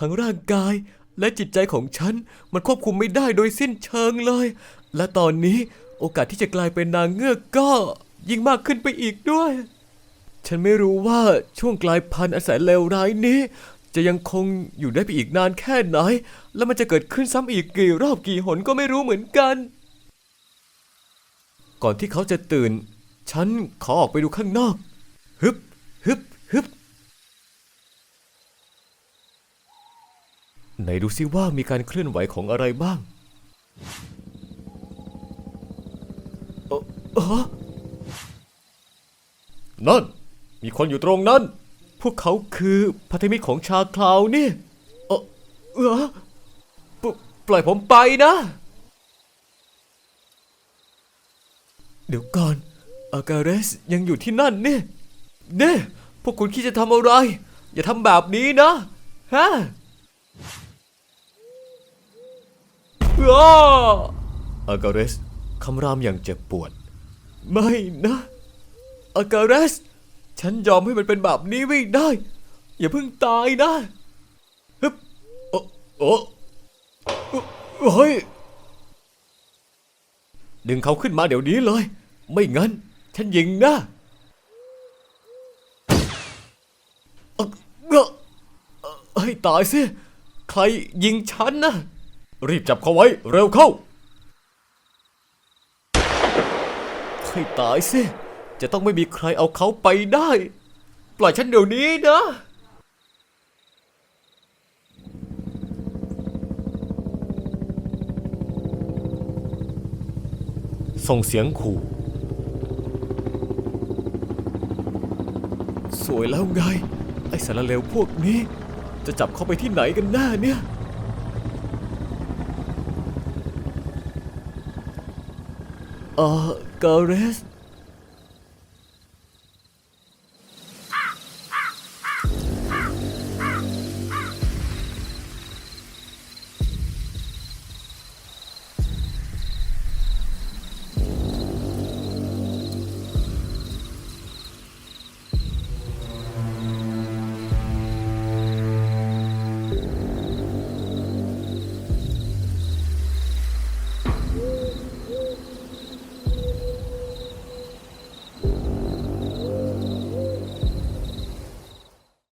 ทั้งร่างกายและจิตใจของฉัน มันควบคุมไม่ได้โดยสิ้นเชิงเลย และตอนนี้โอกาสที่จะกลายเป็นนางเงือกก็ยิ่งมากขึ้นไปอีกด้วย ฉันไม่รู้ว่าช่วงกลายพันธุ์อันแสนเลวร้ายนี้ จะยังคงอยู่ได้ไปอีกนานแค่ไหน แล้วมันจะเกิดขึ้นซ้ำอีกกี่รอบกี่หนก็ไม่รู้เหมือนกัน ก่อนที่เขาจะตื่น ฉันขอออกไปดูข้างนอก ฮึบฮึบฮึบ ไหนดูซิว่ามีการเคลื่อนไหวของอะไรบ้างเออเอ่อนั่น มีคนอยู่ตรงนั้น พวกเขาคือพันธมิตรของชาคลาวนี่ เออเออปปล่อยผมไปนะ เดี๋ยวก่อน อาการเรสยังอยู่ที่นั่นนี่เน่พวกคุณคิดจะทำอะไร อย่าทำแบบนี้นะ ฮะ อาการเรสคำรามอย่างเจ็บปวด ไม่นะอาการเรสฉันยอมให้มันเป็นแบบนี้ไม่ได้ อย่าเพิ่งตายนะฮึบโอ้โอ้เฮ้ยดึงเขาขึ้นมาเดี๋ยวนี้เลย ไม่งั้น ฉันยิงนะเออให้ตายสิ ใครยิงฉันนะ รีบจับเขาไว้ เร็วเข้าให้ตายสิ จะต้องไม่มีใครเอาเขาไปได้ ปล่อยฉันเดี๋ยวนี้นะ ส่งเสียงขู่ สวยแล้วไง ไอ้สารเลวพวกนี้ จะจับเขาไปที่ไหนกันแน่เนี่ย เออกาเรส